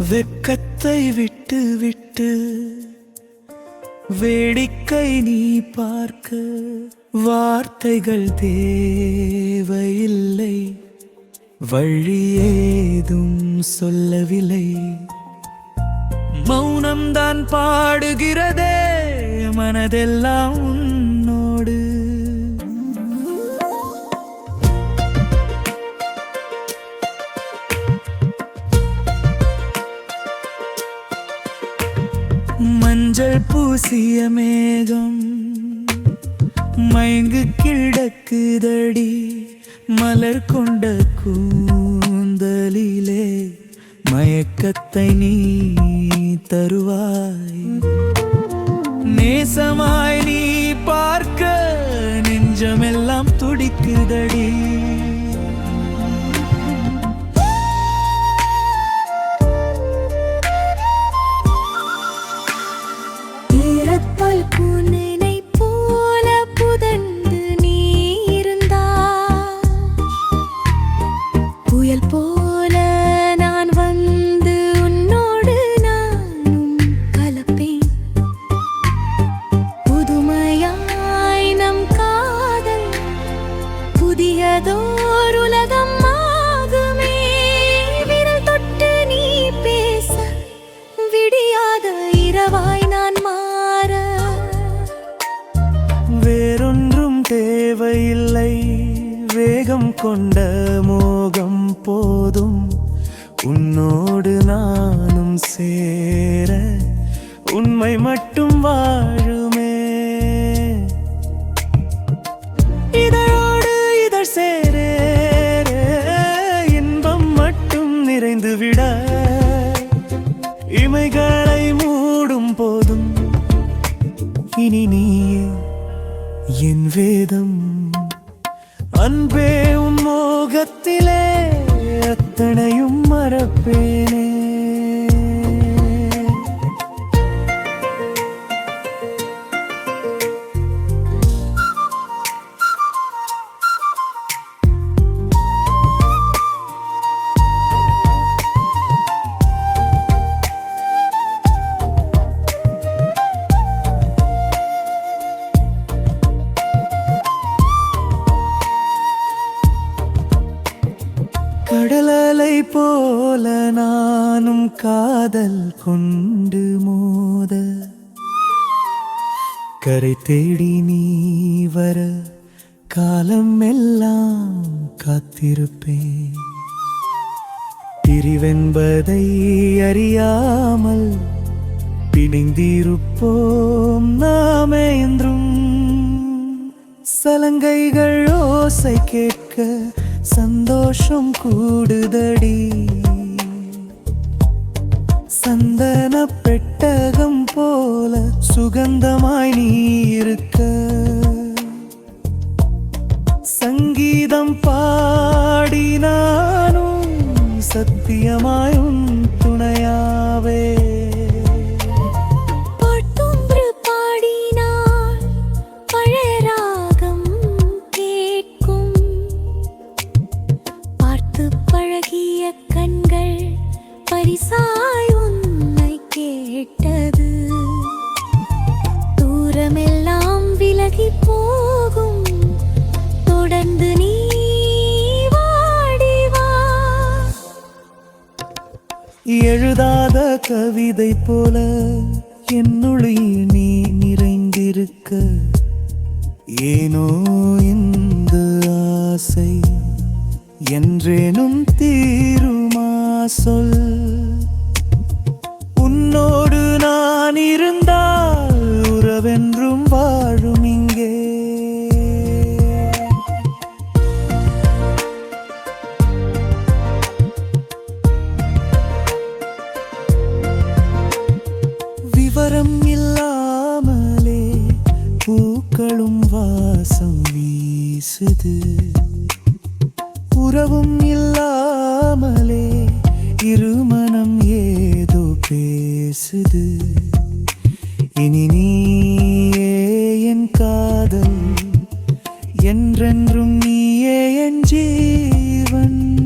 வெக்கத்தை விட்டு விட்டு வேடிக்கை நீ பார்க்க வார்த்தைகள் தேவையில்லை. வழி ஏதும் சொல்லவில்லை. மௌனம்தான் பாடுகிறதே மனதெல்லாம் உன்னோடு மஞ்சள் பூசிய மேகம் மயங்கு கிடக்குதடி. மலர் கொண்ட கூந்தலிலே மயக்கத்தை நீ தருவாய். நேசமாய் நீ பார்க்க நெஞ்சமெல்லாம் துடிக்குதடி. இல்லை. வேகம் கொண்ட மோகம் போதும். உன்னோடு நானும் சேர உண்மை மட்டும் வாழுமே. இதழோடு இதழ் சேர. இன்பம் மட்டும் நிறைந்து விட. இமைகளை மூடும் போதும். இனி நீயே என் வேதம். அன்பே உன் மோகத்திலே அத்தனையும் மறப்பேனே. கடலலை போல நானும் காதல் கொண்டு மோத. கரை தேடி நீ வர காலம் எல்லாம் காத்திருப்பேன். பிரிவென்பதை அறியாமல் பிணைந்திருப்போம் நாமே என்றும். சலங்கைகள் ஓசை கேட்க சந்தோஷம் கூடுதடி. சந்தன பெட்டகம் போல சுகந்தமாய் நீ இருக்க பார்த்து பழகிய கண்கள் பரிசாய் உன்னை கேட்டது. தூரமெல்லாம் விலகி போகும். தொடர்ந்து நீ எழுதாத கவிதை போல என்னுளில் நீ நிறைந்திருக்க. ஏனோ இந்த ஆசை என்றேனும் தீருமா சொல்? உன்னோடு நான் இருந்தால் உறவென்றும் வாழும் இங்கே. விவரம் இல்லாமலே பூக்களும் வாசம் வீசுது. உறவும் இல்லாமலே இருமனம் ஏதோ பேசுது. இனி நீயே என் காதல் என்றென்றும் நீயே என் ஜீவன்.